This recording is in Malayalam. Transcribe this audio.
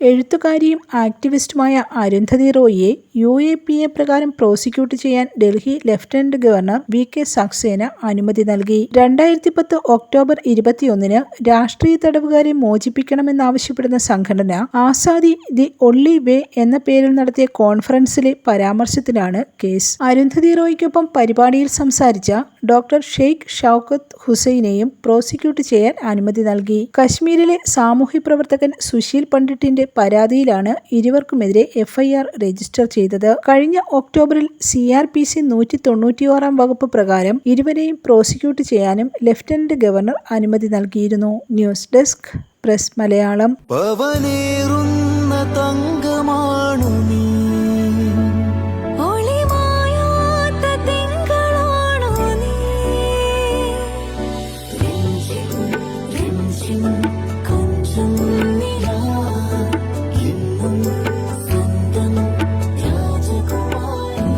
എഴുത്തുകാരിയും ആക്ടിവിസ്റ്റുമായ അരുന്ധതി റോയിയെ യു എ പി എ പ്രകാരം പ്രോസിക്യൂട്ട് ചെയ്യാൻ Delhi lieutenant governor V K Saxena അനുമതി നൽകി. രണ്ടായിരത്തി പത്ത് ഒക്ടോബർ ഇരുപത്തിയൊന്നിന് രാഷ്ട്രീയ തടവുകാരെ മോചിപ്പിക്കണമെന്നാവശ്യപ്പെടുന്ന സംഘടന ആസാദി ദി ഒള്ളി വേ എന്ന പേരിൽ നടത്തിയ കോൺഫറൻസിലെ പരാമർശത്തിലാണ് കേസ്. അരുന്ധതി റോയ്ക്കൊപ്പം പരിപാടിയിൽ സംസാരിച്ച ഡോക്ടർ ഷെയ്ഖ് ഷൌക്കത്ത് ഹുസൈനെയും പ്രോസിക്യൂട്ട് ചെയ്യാൻ അനുമതി നൽകി. കശ്മീരിലെ സാമൂഹ്യ പ്രവർത്തകൻ സുശീൽ പണ്ഡിറ്റിന്റെ പരാതിയിലാണ് ഇരുവർക്കുമെതിരെ എഫ്ഐആർ രജിസ്റ്റർ ചെയ്തത്. കഴിഞ്ഞ ഒക്ടോബറിൽ സി ആർ പി സി നൂറ്റി തൊണ്ണൂറ്റിയോറാം വകുപ്പ് പ്രകാരം ഇരുവരെയും പ്രോസിക്യൂട്ട് ചെയ്യാനും ലഫ്റ്റനന്റ് ഗവർണർ അനുമതി നൽകിയിരുന്നു. News desk press Malayalam. രാജകുമാരി